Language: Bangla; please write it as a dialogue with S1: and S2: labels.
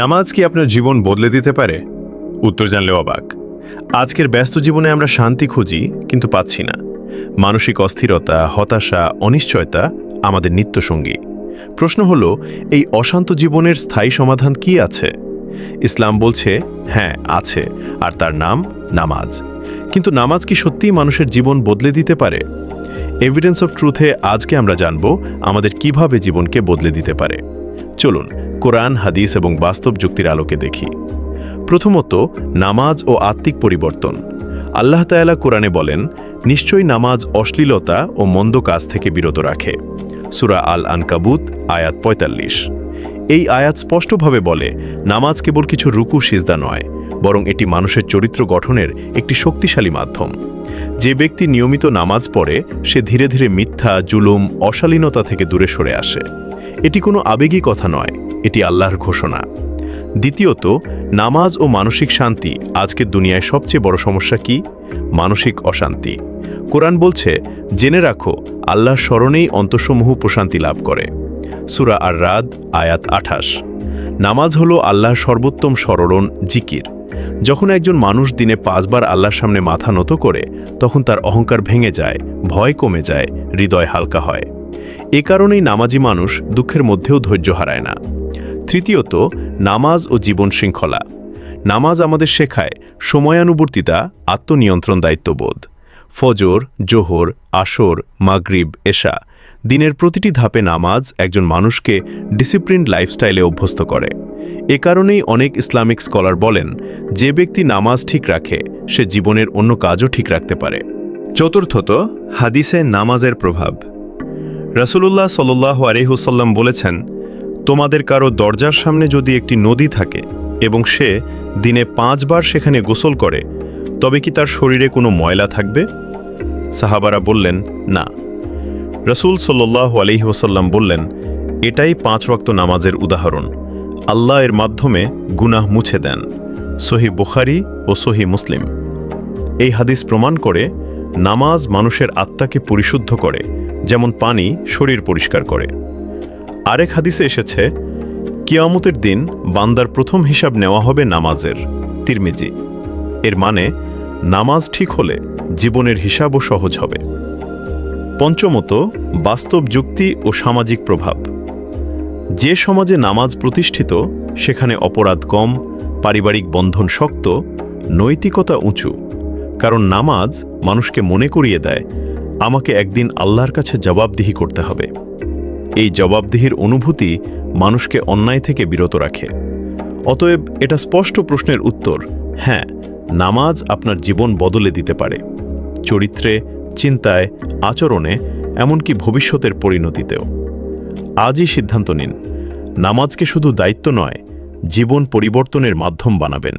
S1: নামাজ কি আপনার জীবন বদলে দিতে পারে? উত্তর জানলেও অবাক। আজকের ব্যস্ত জীবনে আমরা শান্তি খুঁজি, কিন্তু পাচ্ছি না। মানসিক অস্থিরতা, হতাশা, অনিশ্চয়তা আমাদের নিত্যসঙ্গী। প্রশ্ন হলো, এই অশান্ত জীবনের স্থায়ী সমাধান কি আছে? ইসলাম বলছে হ্যাঁ আছে, আর তার নাম নামাজ। কিন্তু নামাজ কি সত্যিই মানুষের জীবন বদলে দিতে পারে? এভিডেন্স অফ ট্রুথে আজকে আমরা জানব, আমাদের কীভাবে জীবনকে বদলে দিতে পারে। চলুন কোরআন, হাদিস এবং বাস্তব যুক্তির আলোকে দেখি। প্রথমত, নামাজ ও আত্মিক পরিবর্তন। আল্লাহ তায়ালা কোরআনে বলেন, নিশ্চয়ই নামাজ অশ্লীলতা ও মন্দ কাজ থেকে বিরত রাখে। সুরা আল আনকাবুত আয়াত পঁয়তাল্লিশ। এই আয়াত স্পষ্টভাবে বলে, নামাজ কেবল কিছু রুকু, সিজদা নয়, বরং এটি মানুষের চরিত্র গঠনের একটি শক্তিশালী মাধ্যম। যে ব্যক্তি নিয়মিত নামাজ পড়ে, সে ধীরে ধীরে মিথ্যা, জুলুম, অশালীনতা থেকে দূরে সরে আসে। এটি কোনো আবেগী কথা নয় এটি আল্লাহর ঘোষণা। দ্বিতীয়ত, নামাজ ও মানসিক শান্তি আজকের দুনিয়ায় সবচেয়ে বড় সমস্যা কি? মানসিক অশান্তি। কোরআন বলছে, জেনে রাখো, আল্লাহর স্মরণেই অন্তঃসমূহ প্রশান্তি লাভ করে। সুরা আর রাদ আয়াত আঠাশ। নামাজ হলো আল্লাহর সর্বোত্তম স্মরণ, জিকির। যখন একজন মানুষ দিনে পাঁচবার আল্লাহর সামনে মাথা নত করে, তখন তার অহংকার ভেঙে যায়, ভয় কমে যায়, হৃদয় হালকা হয়। এ কারণেই নামাজি মানুষ দুঃখের মধ্যেও ধৈর্য হারায় না। তৃতীয়ত, নামাজ ও জীবন শৃঙ্খলা। নামাজ আমাদের শেখায় সময়ানুবর্তিতা, আত্মনিয়ন্ত্রণ দায়িত্ববোধ। ফজর, জোহর, আসর, মাগরিব, এশা দিনের প্রতিটি ধাপে নামাজ একজন মানুষকে ডিসিপ্লিন লাইফস্টাইলে অভ্যস্ত করে। এ কারণেই অনেক ইসলামিক স্কলার বলেন, যে ব্যক্তি নামাজ ঠিক রাখে, সে জীবনের অন্য কাজও ঠিক রাখতে পারে। চতুর্থত, হাদিসে নামাজের প্রভাব। রাসূলুল্লাহ সাল্লাহ আলহুসাল্লাম বলেছেন তোমাদের কারও দরজার সামনে যদি একটি নদী থাকে এবং সে দিনে পাঁচবার সেখানে গোসল করে, তবে কি তার শরীরে কোনো ময়লা থাকবে? সাহাবারা বললেন, না। রসুল সাল্লাহ আলহিহসাল্লাম বললেন, এটাই পাঁচ ওয়াক্ত নামাজের উদাহরণ। আল্লাহ এর মাধ্যমে গুনাহ মুছে দেন। সহি বুখারি ও সহি মুসলিম। এই হাদিস প্রমাণ করে নামাজ মানুষের আত্মাকে পরিশুদ্ধ করে, যেমন পানি শরীর পরিষ্কার করে। আরেক হাদিসে এসেছে, কিয়ামতের দিন বান্দার প্রথম হিসাব নেওয়া হবে নামাজের। তিরমিজি। এর মানে নামাজ ঠিক হলে জীবনের হিসাবও সহজ হবে। পঞ্চমত, বাস্তব যুক্তি ও সামাজিক প্রভাব। যে সমাজে নামাজ প্রতিষ্ঠিত, সেখানে অপরাধ কম, পারিবারিক বন্ধন শক্ত, নৈতিকতা উঁচু। কারণ নামাজ মানুষকে মনে করিয়ে দেয়, আমাকে একদিন আল্লাহর কাছে জবাবদিহি করতে হবে। এই জবাবদিহির অনুভূতি মানুষকে অন্যায় থেকে বিরত রাখে। অতএব এটা স্পষ্ট প্রশ্নের উত্তর হ্যাঁ নামাজ আপনার জীবন বদলে দিতে পারে। চরিত্রে, চিন্তায়, আচরণে, এমনকি ভবিষ্যতের পরিণতিতেও। আজই সিদ্ধান্ত নিন, নামাজকে শুধু দায়িত্ব নয়, জীবন পরিবর্তনের মাধ্যম বানাবেন।